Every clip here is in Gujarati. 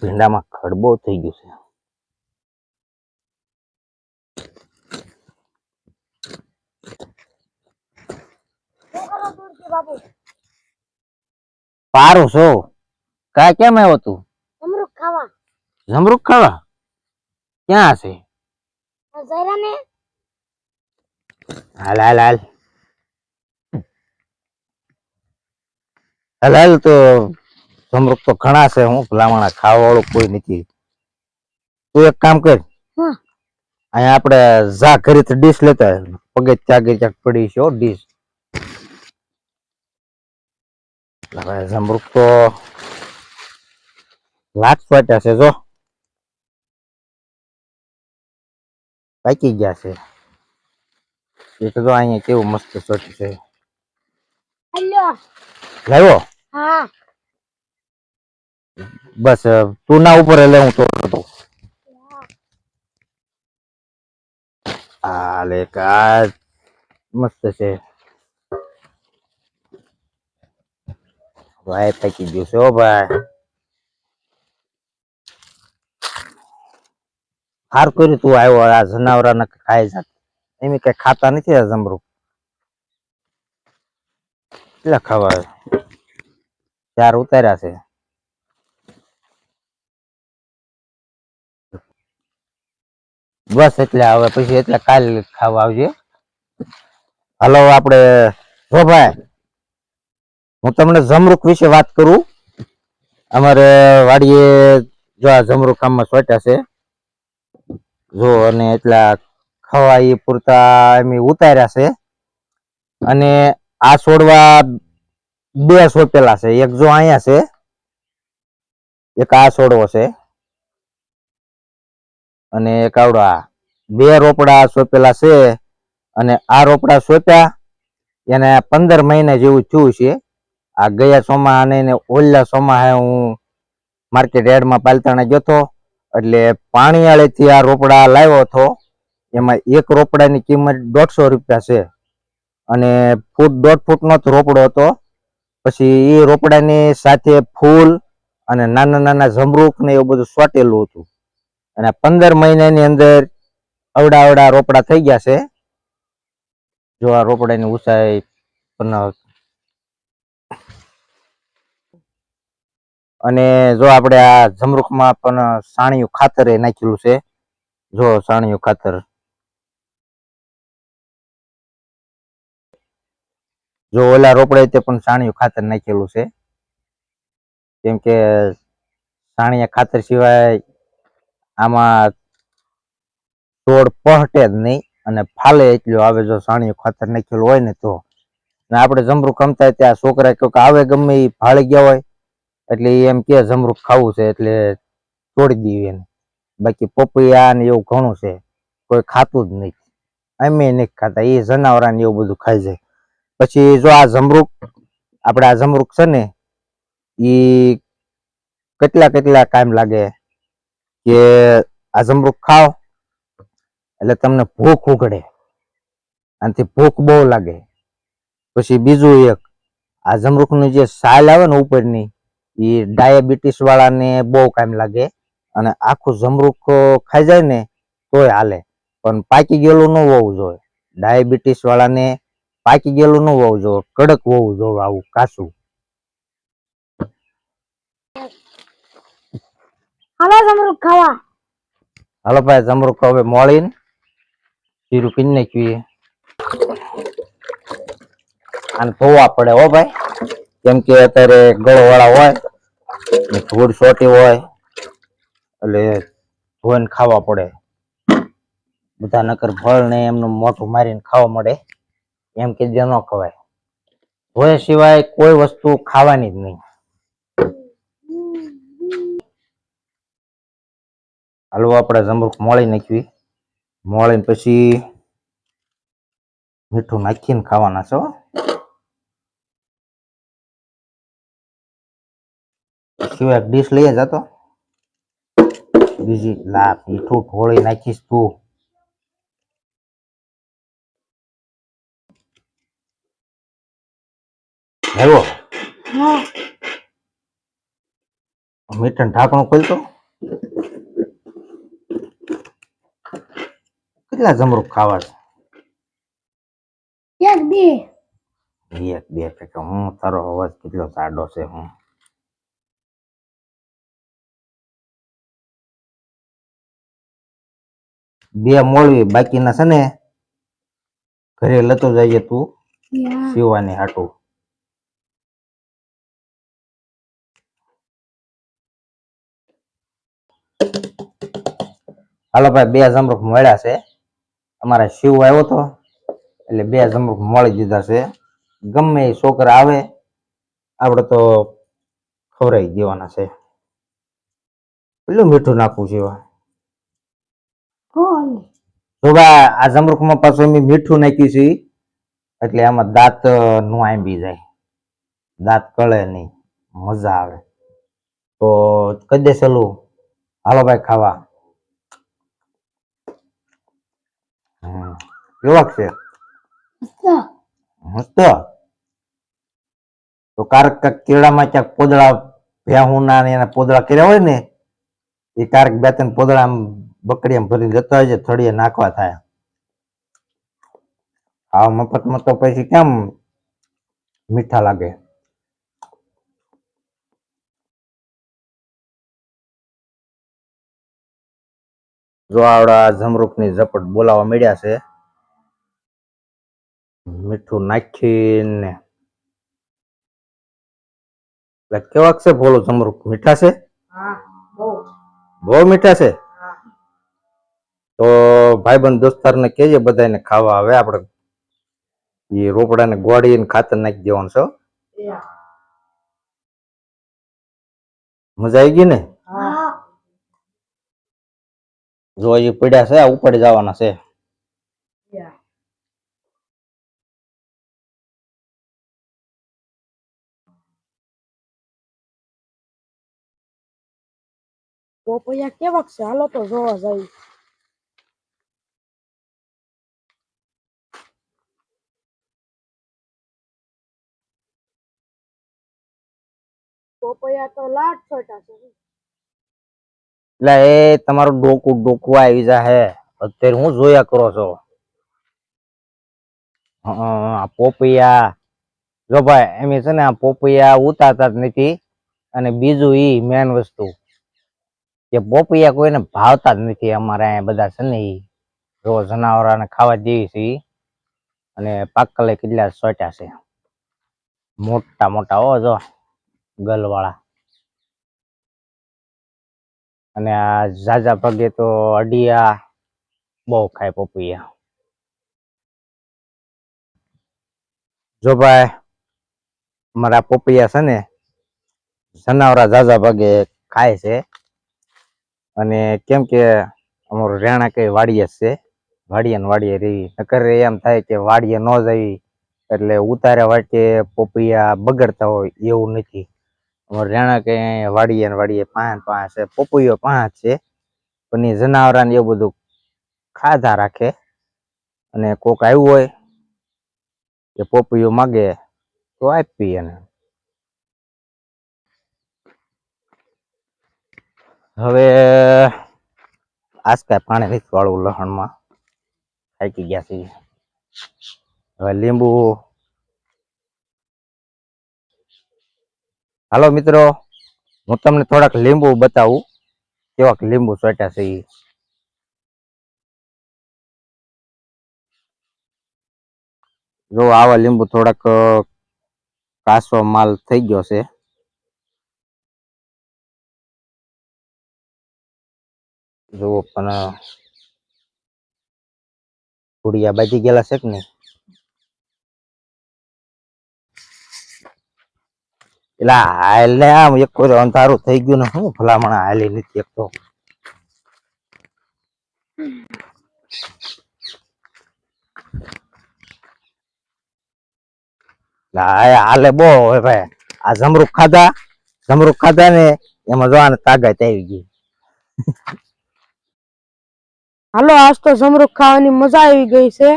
ભીંડામાં ખડબો થઈ ગયો છે. પારું છો કા કેમ આવ્યો તું? અમૃત ખાવા. જમરૂક ખાવા? ક્યાં છે આ હાલ હાલ હાલ. હાલ હાલ તો જમરૂક તો ઘણા છે. હું ભલામણા ખાવા વાળું કોઈ નથી. તું એક કામ કર. અહીંયા આપણે ઝા તો ડીશ લેતા પગે ચાગે ચાક પડી છે ડીશ હવે તો લાટ ફાટ્યા છે જો. પાકી ગયા છે. એ તો અહીંયા કેવું મસ્ત સ્વચ્છ છે. લાવ્યો? હા. બસ તું ના ઉપર એટલે હું તો આ લે કા મસ્ત છે. ભાઈ પાકી ગયું છે હો ભાઈ. હાર કર્યું તું આવ્યો આ જનાવરા ખાય જાત. એમ કઈ ખાતા નથી આ જમરૂ. કેટલા ખાવા ચાર ઉતાર્યા છે. બસ એટલે હવે પછી એટલે કાલ ખાવા આવજે. હાલો, આપણે જો હું તમને જમરૂક વિશે વાત કરું. અમારે વાડીએ જો આ જમરૂક આમાં સોટ્યા છે. જો અને એટલા ખાવા એ પૂરતા એમ ઉતાર્યા છે. અને આ છોડવા બે સોંપેલા છે. એક જો અહીંયા છે, એક આ છોડવો છે. અને એક આવડો બે રોપડા સોંપેલા છે અને આ રોપડા સોંપ્યા એને પંદર મહિના જેવું થયું છે. આ ગયા સોમા અને ઓલા સોમા હું માર્કેટ એડમાં પાલતાણા ગયો હતો. એટલે પાણીયાળેથી આ રોપડા લાવ્યો હતો. એમાં એક રોપડાની કિંમત દોઢસો રૂપિયા છે. અને ફૂટ દોઢ ફૂટનો જ રોપડો હતો. પછી એ રોપડાની સાથે ફૂલ અને નાના નાના જમરૂખ ને એવું બધું સોટેલું હતું. અને પંદર મહિનાની અંદર અવડા અવડા રોપડા થઈ ગયા છે. જો આ રોપડાની ઊંચાઈ પણ અને જો આપણે આ જમરૂખમાં પણ સાણિયું ખાતર એ નાખેલું છે, જો સાણિયું ખાતર. જો ઓલા રોપડે તે પણ સાણિયું ખાતર નાખેલું છે. કેમ કે સાણિયા ખાતર સિવાય આમાં છોડ પહટે જ નહીં અને ફાલે એટલું આવે જો સાણિયું ખાતર નાખેલું હોય ને તો. આપણે જમરૂખ કમતા ત્યાં છોકરા કહો કે આવે ગમે એ ભાળી ગયા હોય. એટલે એમ કે જમરૂખ ખાવું છે એટલે તોડી દીધી એને. બાકી પપૈયા ને એવું ઘણું છે, કોઈ ખાતું જ નહીં અમે નહીં ખાતા એ જનાવરા ને એવું બધું ખાઈ જાય. પછી જો આ જમરૂખ આપણે આ જમરૂખ છે ને એ કેટલા કેટલા કામ લાગે કે આ જમરૂખ ખાઓ, એટલે તમને ભૂખ ઉઘડે આનાથી ભૂખ બહુ લાગે. પછી બીજું એક, આ જમરૂકની જે સાલ આવે ને ઉપરની એ ડાયાબિટીસ વાળાને બહુ કામ લાગે અને આખું જમરૂખ ખાઈ જાય ને તોય હાલે. પણ પાકી ગયેલું ન હોવું જોઈએ. ડાયાબિટીસ વાળાને પાકી ગયેલું ન હોવું જોઈએ. કડક હોવું જોઈએ આવું કાચું. હાલો ખાવા. હાલો ભાઈ જમરૂખ હવે મોળીને જીરું પીને નાખીએ. અને ધોવા પડે હો ભાઈ. કેમ કે અત્યારે ગળો વાળા હોય ધૂળ છોટી હોય, એટલે ધોઈને ખાવા પડે. બધા નકર ફળ ને એમનું મોઢું મારીને ખાવા મળે. એમ કે જે ન ખવાય. ધોયા સિવાય કોઈ વસ્તુ ખાવાની જ નહીં. હાલો, આપણે જમરૂક મોળી નાખવી. મોળીને પછી મીઠું નાખીને ખાવાના છે હો. સિવાય ડીશ લઈએ જતો બીજી લા મીઠું ઢોળી નાખીશ તું. હેલો હા. મીઠા ઢાંકણું ખોલતો કેટલા જમરૂક ખાવા એક બે. છે એક બે ટકા હું તારો અવાજ કેટલો સાડો છે હું. બે મોળવી બાકીના છે ને ઘરે લતો જઈએ તું સીવાની હાટું. હાલો ભાઈ બે જમરૂખ મળ્યા છે. અમારા શિવ આવ્યો તો એટલે બે જમરૂખ મળી દીધા છે. ગમે એ છોકરા આવે આપણે તો ખવરાઈ દેવાના છે. પેલું મીઠું નાખવું છે જો ભાઈ આ જમરૂખમાં પાછું મેં મીઠું નાખ્યું છે. એટલે આમાં દાંતનું આંબી જાય. દાંત કળે નહીં. મજા આવે. તો કહી દે ચલું હાલો ભાઈ ખાવા. કેવાક છે? મસ્ત. તો કારક કાંઈક કેળામાં ક્યાંક પોદળા ભેહુના ને એના પોદળા કર્યા હોય ને એ કારક બે ત્રણ પોદળા આમ બકડીયામાં ભરીને જતા હોય છે થળીએ નાખવા થાય. આ મફતમાં તો પછી કેમ મીઠા લાગે? જો આવડા જમરૂખની ઝપટ બોલાવા મળ્યા છે મીઠું નાખીને. એટલે કેવાક છે ભોલો જમરૂખ મીઠા છે? બહુ મીઠા છે? તો ભાઈબંધ દોસ્તારને કહેજે બધાને ખાવા આવે. આપણે એ રોપડાને ગોળીને ખાતર નાખી દેવાનું છો મજા આવી ગઈ ને? હા. જો એ પડ્યા છે આ ઉપાડી જવાના છે. પોપૈયા કેવાક છે? હાલો તો જોવા જાય પોપૈયા એ તમારું ડોકું ડોકું આવી જાહે. અત્યારે હું જોયા કરો છો? આ પોપૈયા. જો ભાઈ, એમ છે ને આ પોપૈયા ઉતારતા જ નથી. અને બીજું ઈ મેન વસ્તુ. કે પોપૈયા કોઈને ભાવતા જ નથી અમારે અહીંયા બધા છે ને ઈ. જો જનાવરાને ખાવા દેવી છે. અને પાકલે કેટલા સોટ્યા છે. મોટા મોટા હો, જો. ગલવાળા. અને આ ઝાઝા પગે તો અડિયા બહુ ખાય પપૈયા. જો ભાઈ મારા પપૈયા છે ને, જનાવરા ઝાઝા પગે ખાય છે. અને કેમ કે અમારું રેણા કઈ વાડીએ છે, વાડીએ ને વાડીએ રહી નકર એમ થાય કે વાડીએ ન જઈ એટલે ઉતારે વાટે પપૈયા બગડતા હોય એવું નથી. રેણા કે વાડીએ ને વાડીએ પાંચ પાંચ છે, પપૈયો પાંચ છે. પણ એ જનાવરા ને એવું બધું ખાધા રાખે. અને કોક આવ્યું હોય કે પપૈયું માગે તો આપી એને. હવે આજ કાંઈ પાણી વાળું લહણમાં. થાકી ગયા છીએ. હવે લીંબુ હાલો મિત્રો, હું તમને થોડાક લીંબુ બતાવું. કેવાક લીંબુ સોટા છે એ જો આવા લીંબુ થોડાક કાસો માલ થઈ ગયો છે. જુઓ પણ ગુડિયા બાજી ગયેલા છે કે નહીં? એટલે હાલ આમ એક કોઈ અંધારું થઈ ગયું ને શું ભલામણ હાલી નથી એક તો. હાલે બહુ હવે ભાઈ. આ જમરૂખ ખાધા જમરૂખ ખાધા ને એમાં જોવાને તાકાત આવી ગઈ. હાલો, આજ તો જમરૂખ ખાવાની મજા આવી ગઈ છે.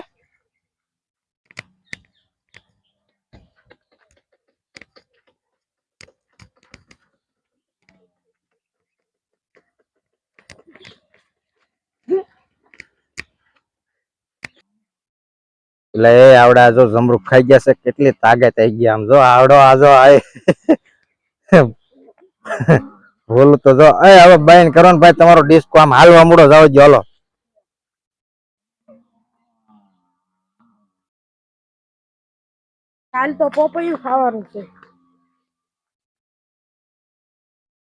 એટલે એ આવડે જો જમરૂખ ખાઈ ગયા છે, કેટલી તાકાત આવી ગયા જો આવડો આજો આ બોલું તો જો. એ હવે બાઈન કરો ને ભાઈ, તમારો ડિસ્કો આમ હાલવા મૂડો જાવ જો, હલો. કાલ તો પોપૈયું ખાવાનું છે.